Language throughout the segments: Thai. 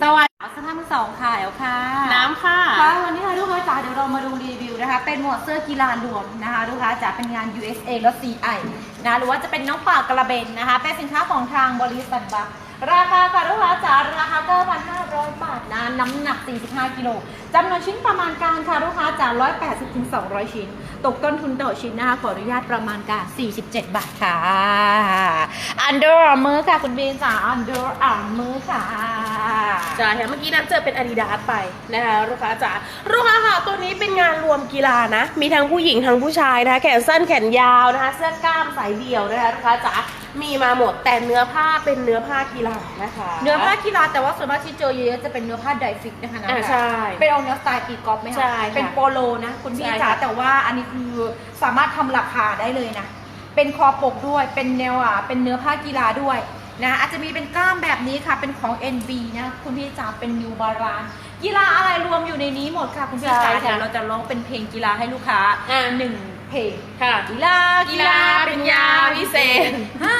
สวัสดีสภาพมือสองค่ะเอลค่ะน้ำค่ะค่ะวันนี้ค่ะลูกค้าจ๋าเดี๋ยวเรามาดูรีวิวนะคะ เป็นหมวดเสื้อกีฬารวมนะคะลูกค้าจ๋าเป็นงาน USA และ CI นะหรือว่าจะเป็นน้องปากกระเบนนะคะ เป็นสินค้าของทางบริษัทบัคราคาค่ะลูกค้าจ๋าราคา9,500 บาทนะน้ำหนัก 45 กิโลจำนวนชิ้นประมาณการค่ะลูกค้าจ๋า180ถึง200 ชิ้น ตกต้นทุนต่อชิ้นนะคะขออนุญาตประมาณการ 47 บาทค่ะ Under Armour ค่ะคุณเบนจ๋า Under Armour ค่ะ จ้าเห็นเมื่อกี้น้ำเจอเป็นอาดิดาสไปนะคะลูกค้าจ๋าลูกค้าค่ะตัวนี้เป็นงานรวมกีฬานะ มีทั้งผู้หญิงทั้งผู้ชายนะคะแขนสั้นแขนยาวนะคะ เสื้อกล้ามสายเดี่ยวนะคะลูกค้าจ๋ามีมาหมดแต่เนื้อผ้าเป็นเนื้อผ้ากีฬานะคะ เนื้อผ้ากีฬาแต่ว่าส่วนมากที่เจอเยอะๆจะเป็นเนื้อผ้าไดฟิกนะคะนะอ่าใช่เป็นออกแนวสไตล์ตีกอล์ฟไหมคะใช่ค่ะเป็นโปโลนะ คุณพี่ใช่จ๋าค่ะแต่ว่าอันนี้คือสามารถทำราคาได้เลยนะเป็นคอปกด้วยเป็นแนวอะเป็นเนื้อผ้ากีฬาด้วย นะอาจจะมีเป็นกล้ามแบบนี้ค่ะ เป็นของ NB นะคุณพี่จ๋าเป็นนิวบารานกีฬาอะไรรวมอยู่ในนี้หมดค่ะ คุณพี่จ๋าใช่ค่ะเดี๋ยวเราจะร้องเป็นเพลงกีฬาให้ลูกค้าอ่า หนึ่งเพลง ค่ะ กีฬากีฬาเป็นยาวิเศษ ฮ่า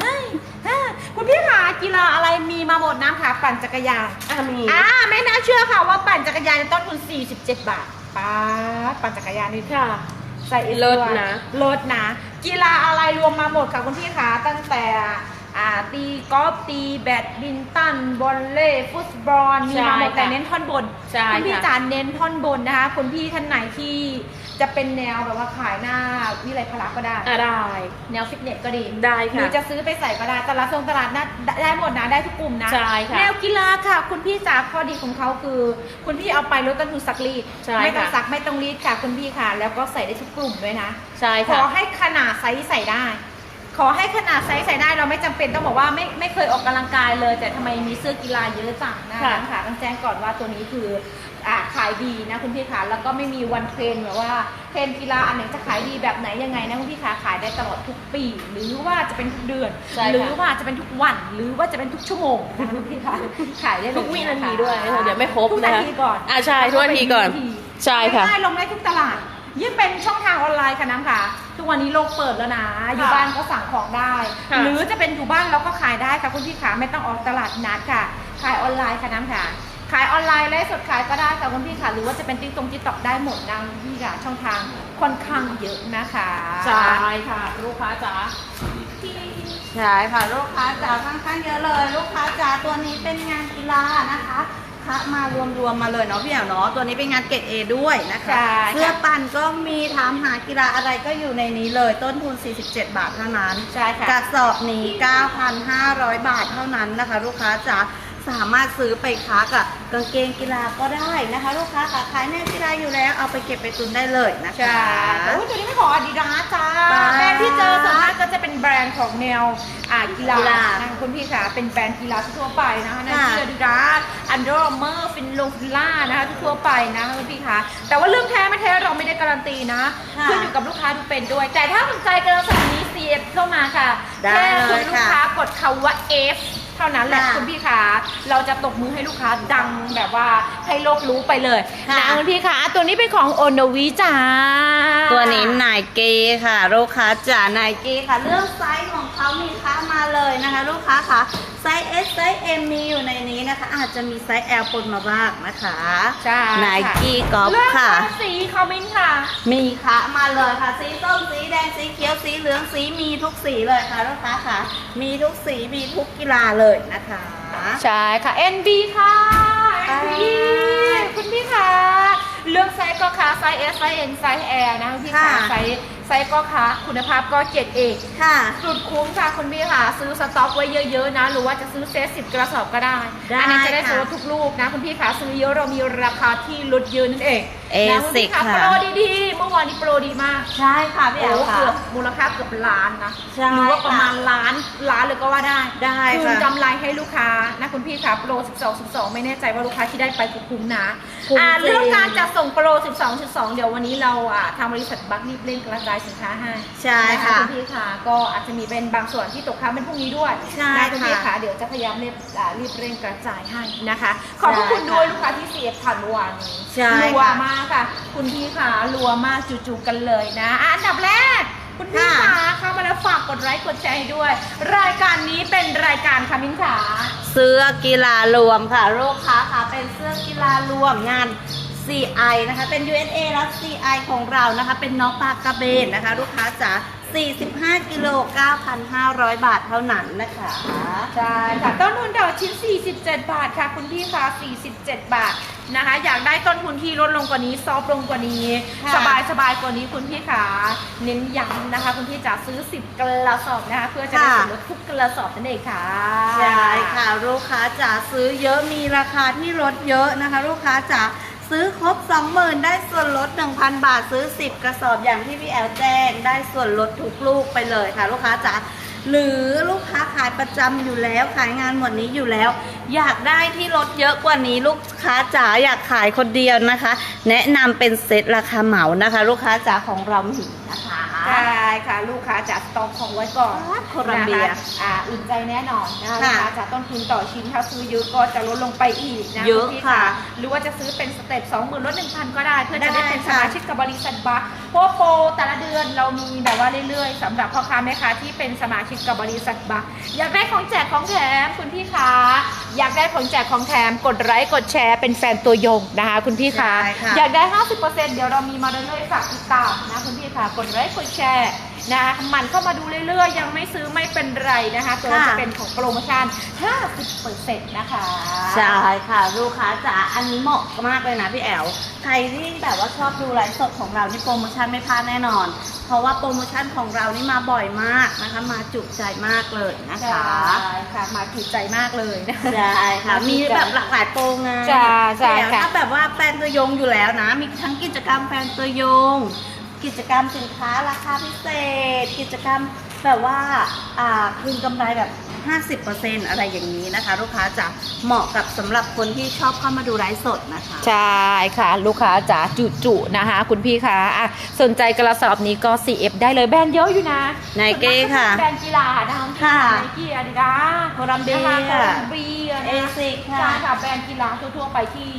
เฮ้ยฮ่าคุณพี่ขากีฬาอะไรมีมาหมดน้ำค่ะปั่นจักรยาน อะมี อ่าไม่น่าเชื่อค่ะว่าปั่นจักรยานต้นทุน 47 บาทป้าดปั่นจักรยานนี่ค่ะ ใส่เอสเลิศด้วยนะ เลิศนะ กีฬาอะไรรวมมาหมดค่ะคุณพี่ขาตั้งแต่อ่า ตีกอล์ฟตีแบดมินตันบอลเล่ฟุตบอลมีมาหมดใช่ค่ะแต่เน้นท่อนบนใช่คุณพี่ค่ะ จานเน้นท่อนบนนะคะคุณพี่ท่านไหนที่จะเป็นแนวแบบว่าขายหน้าวิไลพละก็ได้ อะได้แนวฟิตเนสก็ดี ได้หค่ะรือจะซื้อไปใส่ก็ได้ตลาดทรงตลาดนัดได้หมดนะได้ทุกกลุ่มนะใช่ค่ะแนวกีฬาค่ะ คุณพี่จ๋าข้อดีของเขาคือ คุณพี่เอาไปลดต้นทุนซักรีดใช่ไม่ต้องค่ะ ซักไม่ต้องรีดค่ะ คุณพี่ค่ะ แล้วก็ใส่ได้ทุกกลุ่มด้วยนะใช่ขค่ะ อให้ขนาดไซส์ใส่ได้ ขอให้ขนาดไซส์ใส่ได้เราไม่จำเป็นต้องบอกว่าไม่ไม่เคยออกกำลังกายเลย แต่ทำไมมีเสื้อกีฬาเยอะจังนะค่ะคะต้องแจ้งก่อนว่าตัวนี้คืออ่าขายดีนะคุณพี่ขาแล้วก็ไม่มีวันเทรนแบบว่าเทรนกีฬาอันไหนจะขายดีแบบไหนยังไงนะคุณพี่ขาขายได้ตลอดทุกปี หรือว่าจะเป็นทุกเดือน ใช่ค่ะ หรือว่าจะเป็นทุกวัน หรือว่าจะเป็นทุกชั่วโมงนะคะคุณพี่ขาขายได้เลยทุกวินาทีะคะด้วยนะคะเดี๋ยวไม่ครบทุกนะนาคะทีก่อน อะใช่ทุกนาทีก่อน ใช่ค่ะ ง่ายๆลงได้ทุกตลาด ยิ่งเป็นช่องทางออนไลน์ค่ะน้ำค่ะ ทุกวันนี้โลกเปิดแล้วนะ อยู่บ้านก็สั่งของได้ ค่ะหรือจะเป็นอยู่บ้านเราก็ขายได้ค่ะคุณพี่ขาไม่ต้องออกตลาดนัดค่ะ ขายออนไลน์ค่ะน้ำค่ะ ขายออนไลน์และสดขายก็ได้ค่ะคุณพี่ค่ะ หรือว่าจะเป็นติ๊กตรงติ๊กตอกได้หมดนะคุณพี่ค่ะช่องทางค่อนข้างเยอะนะคะใช่ค่ะ ลูกค้าจ๋าใช่ค่ะลูกค้าจ๋าค่อนข้างเยอะเลย ลูกค้าจ๋าตัวนี้เป็นงานกีฬานะคะ คะมารวมๆมาเลยเนาะพี่แอ๋วเนาะตัวนี้เป็นงานเกรดเอด้วยนะคะใช่เสื้อค่ะปั่นก็มีถามหากีฬาอะไรก็อยู่ในนี้เลยต้นทุน 47 บาทเท่านั้น ใช่ค่ะ กระสอบนี้ 9,500 บาทเท่านั้นนะคะ ลูกค้าจ๋า สามารถซื้อไปค้ากับกางเกงกีฬาก็ได้นะคะ ลูกค้าค่ะขายแนวกีฬาอยู่แล้วเอาไปเก็บไปตุนได้เลยนะคะ ใช่แต่ว่าตัวนี้ไม่ของอาดิดาสจ้าจ้าแบรนด์ที่เจอส่วนมากก็จะเป็นแบรนด์ของแนวอ่ากีฬากีฬานะคะคุณพี่ค่ะเป็นแบรนด์กีฬาทั่วไปนะคะในค่ะที่อาดิดาสอันเดอร์เมอร์ฟินโลฟิล่านะคะทั่วไปนะคะคุณพี่ค่ะแต่ว่าเรื่องแท้ไม่แท้เราไม่ได้การันตีนะค่ะขึ้นอยู่กับลูกค้าที่เป็นด้วย แต่ถ้าสนใจกระสั่งนี้ CF เข้ามาค่ะได้แค่เลยคุณลูกค่ะค้ากดคำว่า F เท่านั้นแหละค่ะคุณพี่ค่ะเราจะตบมือให้ลูกค้าดังแบบว่าให้โลกรู้ไปเลยค่ะ นะคุณพี่ค่ะตัวนี้เป็นของโอโนวิจ้า ตัวนี้ไนกี้ค่ะ ลูกค้าจ๋าไนกี้ค่ะ เรื่องไซส์ของเขามีค้ามาเลยนะคะ ลูกค้าค่ะไซส์ S ไซส์ M มีอยู่ในนี้นะคะ อาจจะมีไซส์ L ปนมาบ้างนะคะใช่ไนกี้กอล์ฟเรื่องค่ะของสีคอมเมนต์ค่ะ มีค้ามาเลยค่ะ สีส้มสีแดงสีเขียว สีเหลืองสีมีทุกสีเลยค่ะลูกค้าค่ะ มีทุกสีมีทุกกีฬาเลยนะคะ ใช่ค่ะ NB ค่ะอ่า NB คุณพี่ค่ะเรื่องไซส์ก็ค่ะไซส์ S ไซส์ N ไซส์ L นะคุณพี่ค่ะค่ะ ไซส์ไซส์ก็ค่ะคุณภาพก็เกรดเอก ค่ะ สุดคุ้มค่ะคุณพี่ค่ะ ซื้อสต็อกไว้เยอะๆนะ หรือว่าจะซื้อเซตสิบกระสอบก็ได้ ได้อันี้จะได้ค่ะโซทุกลูกนะ คุณพี่ค่ะ ซื้อเยอะเรามีราคาที่ลดเยอะนั่นเองเอนะคุณสิพี่ค่ะค่ะ โปรดีๆ เมื่อวานนี้โปรดีมากใช่ค่ะพี่แอ๋วโอ้ค่ะ เกือบมูลค่าเกือบล้านนะใช่หรือว่าประมาณค่ะล้านล้านเลยก็ว่าได้ได้คืนค่ะกำไรให้ลูกค้านะคุณพี่คะโปร 12 12 ไม่แน่ใจว่าลูกค้าที่ได้ไปคือคุ้มนะคุ้มอ่าจริง เรื่องการจัดส่งโปร 12 12 เดี๋ยววันนี้เราอ่าทางบริษัทบัครีบเร่งกระจายสินค้าให้ ใช่นค่ะคุณพี่คะก็อาจจะมีเป็นบางส่วนที่ตกค้างเป็นพรุ่งนี้ด้วยใช่นะคุณพี่ค่ะคะเดี๋ยวจะพยายามรีบอ่ารีบเร่งกระจายให้นะคะ ขอบพระคุณใช่ค่ะด้วยลูกค้าที่เสียผ่านเมื่อวานนี้ใช่รัวค่ะมากค่ะ คุณพี่คะรัวมากจู่ๆกันเลยนะอะอันดับแรก คุณพี่ค่ะคะเข้ามาแล้วฝากกดไลค์กดแชร์ให้ด้วย รายการนี้เป็นรายการค่ะมิ้นขา เสื้อกีฬารวมค่ะลูกค้าค่ะเป็นเสื้อกีฬารวมงาน CI นะคะเป็น USA แล้ว CI ของเรานะคะเป็นน้องปลากระเบนนะคะ ลูกค้าจ๋า45กิโล9,500 บาทเท่านั้นนะคะ ใช่ค่ะต้นทุนต่อชิ้น 47 บาทค่ะ คุณพี่คะ47 บาท นะคะ อยากได้ต้นทุนที่ลดลงกว่านี้ซอฟต์ลงกว่านี้ ค่ะ สบายสบายกว่านี้คุณพี่คะเน้นย้ำนะคะ คุณพี่จะซื้อ 10 กระสอบนะคะ เพื่อจะได้ส่วนลดทุกกระสอบนั่นเองค่ะ ใช่ค่ะลูกค้าจ๋าซื้อเยอะมีราคาที่ลดเยอะนะคะ ลูกค้าจ๋าซื้อครบ 20,000 ได้ส่วนลด 1,000 บาทซื้อ 10 กระสอบอย่างที่พี่แอลแจ้ง ได้ส่วนลดทุกลูกไปเลยค่ะ ลูกค้าจ๋าหรือลูกค้าขายประจำอยู่แล้วขายงานหมดนี้อยู่แล้ว อยากได้ที่ลดเยอะกว่านี้ลูกค้าจ๋าอยากขายคนเดียวนะคะ แนะนำเป็นเซตราคาเหมานะคะ ลูกค้าจ๋าของเรามีนะคะ ใช่ค่ะลูกค้าจะสต็อกของไว้ก่อนโคลัมเบียนะคะอ่าอุ่นใจแน่นอนนะคะลูค่ะกค้าจะต้นทุนต่อชิ้นถ้าซื้อเยอะก็จะลดลงไปอีกนะเยอะณพี่ค่ะ หรือว่าจะซื้อเป็นสเต็ปสองหมื่นลดหนึ่งพันก็ได้ เพื่อจะได้ได้เป็นสค่ะมาชิกกับบริษัทบัคเพราะว่าโปรแต่ละเดือนเรามีแบบว่าเรื่อยๆสำหรับพ่อค้าแม่ค้าที่เป็นสมาชิกกับบริษัทบัคอยากได้ของแจกของแถมคุณพี่คะอยากได้ของแจกของแถมกดไลค์กดแชร์เป็นแฟนตัวยงนะคะคุณพี่คะใช่ค่ะอยากได้ 50%เดี๋ยวเรามีมาเรื่อยๆฝากติดตามนะคุณพี่ค่ะกดไลค์กดแชร์นะคะมันเข้ามาดูเรื่อยๆ ยังไม่ซื้อไม่เป็นไรนะคะตัวจะเป็นของโปรโมชั่น 50%นะคะ ใช่ค่ะ ลูกค้าจ๋าอันนี้เหมาะมากเลยนะพี่แอลใครที่แบบว่าชอบดูไลฟ์สดของเรานี่โปรโมชั่นไม่พลาดแน่นอน เพราะว่าโปรโมชั่นของเรานี่มาบ่อยมากนะคะ มาจุใจมากเลยนะใช่คะค่ะมาถูกใจมากเลยนะใช่ค่ะมีแบบหลากหลายโปรไงใช่ใช่พี่แอลค่ะถ้าแบบว่าแฟนตัวยงอยู่แล้วนะ มีทั้งกิจกรรมแฟนตัวยง กิจกรรมสินค้าราคาพิเศษ กิจกรรมแบบว่าอ่าคืนกำไรแบบ 50%อะไรอย่างนี้นะคะ ลูกค้าจะเหมาะกับสำหรับคนที่ชอบเข้ามาดูไลฟ์สดนะคะ ใช่ค่ะ ลูกค้าจ๋าจุๆนะคะ คุณพี่คะอะสนใจกระสอบนี้ก็ CF ได้เลยแบรนด์เยอะอยู่นะ Nike ค่ะแบรนด์กีฬานะคะค่ะไนกี้อาดิดาโคลัมเบีย โคลัมเบียเอนะคะ ซิกค่ะใช่ค่ะแบรนด์กีฬาทั่วๆไปที่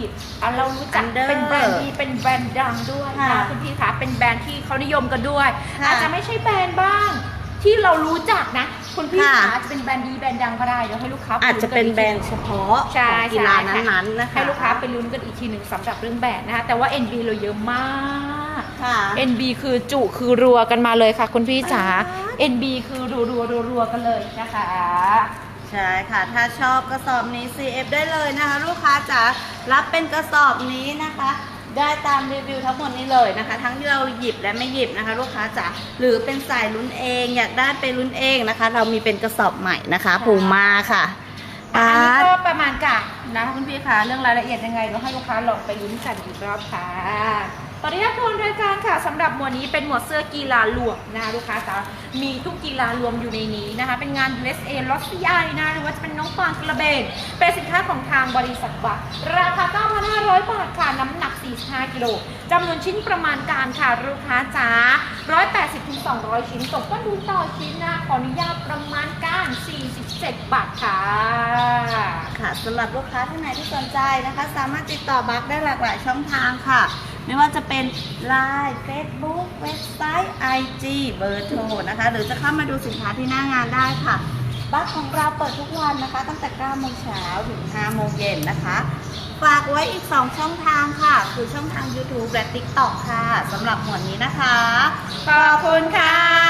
อะเรารู้จัก Under เป็นแบรนด์ดีเป็นแบรนด์ดังด้วยค่ะนะคุณพี่คะเป็นแบรนด์ที่เขานิยมกันด้วย ค่ะอาจจะไม่ใช่แบรนด์บ้าง ที่เรารู้จักนะคุณพี่ค่ะคะอาจจะเป็นแบรนด์ดีแบรนด์ดังก็ได้เดี๋ยวให้ลูกค้าอาจจะเป็นแบรนด์เฉพาะใช่ของกีฬาใช่ค่ะนั้นๆนะคะให้ลูกค้าไปลุ้นกันอีกทีหนึ่งสำหรับเรื่องแบรนด์นะคะ แต่ว่า NB เราเยอะมาก ค่ะ NB คือจุคือรัวกันมาเลยค่ะ คุณพี่จ๋าอ่า NB คือรัวรัวรัวรัวๆกันเลยนะคะ ใช่ค่ะ ถ้าชอบกระสอบนี้ CF ได้เลยนะคะ ลูกค้าจ๋ารับเป็นกระสอบนี้นะคะ ได้ตามรีวิวทั้งหมดนี้เลยนะคะ ทั้งที่เราหยิบและไม่หยิบนะคะ ลูกค้าจ๋าหรือเป็นสายลุ้นเองอยากได้ไปลุ้นเองนะคะ เรามีเป็นกระสอบใหม่นะคะ ภูมาค่ะอันนี้ก็ประมาณกะ นะคุณพี่คะเรื่องรายละเอียดยังไงเดี๋ยวให้ลูกค้าลองไปลุ้นกันอีกรอบค่ะตอนนี้ทวนรายการค่ะสำหรับหมวดนี้เป็นหมวดเสื้อกีฬารวมนะลูกค้าจ๋ามีทุกกีฬารวมอยู่ในนี้นะคะ เป็นงาน USA ลอสซีไอนะหรือว่าจะเป็นน้องปางกระเบนเป็นสินค้าของทางบริษัทบัคราคา 9,500 บาทค่ะ น้ำหนัก 45 กิโลจำนวนชิ้นประมาณการค่ะลูกค้าจ๋า180-200 ชิ้นตกต้นทุนต่อชิ้นนะขออนุญาตประมาณการ 47 บาทค่ะค่ะสำหรับลูกค้าท่านไหนที่สนใจนะคะ สามารถติดต่อบัคได้หลากหลายช่องทางค่ะ ไม่ว่าจะเป็น Line Facebook เว็บไซต์ IG เบอร์โทรนะคะ หรือจะเข้ามาดูสินค้าที่หน้างานได้ค่ะบัคของเราเปิดทุกวันนะคะ ตั้งแต่9โมงเช้าถึง5โมงเย็นนะคะฝากไว้อีก 2 ช่องทางค่ะ คือช่องทาง YouTube และ TikTok ค่ะสำหรับหมวดนี้นะคะ ขอบคุณค่ะ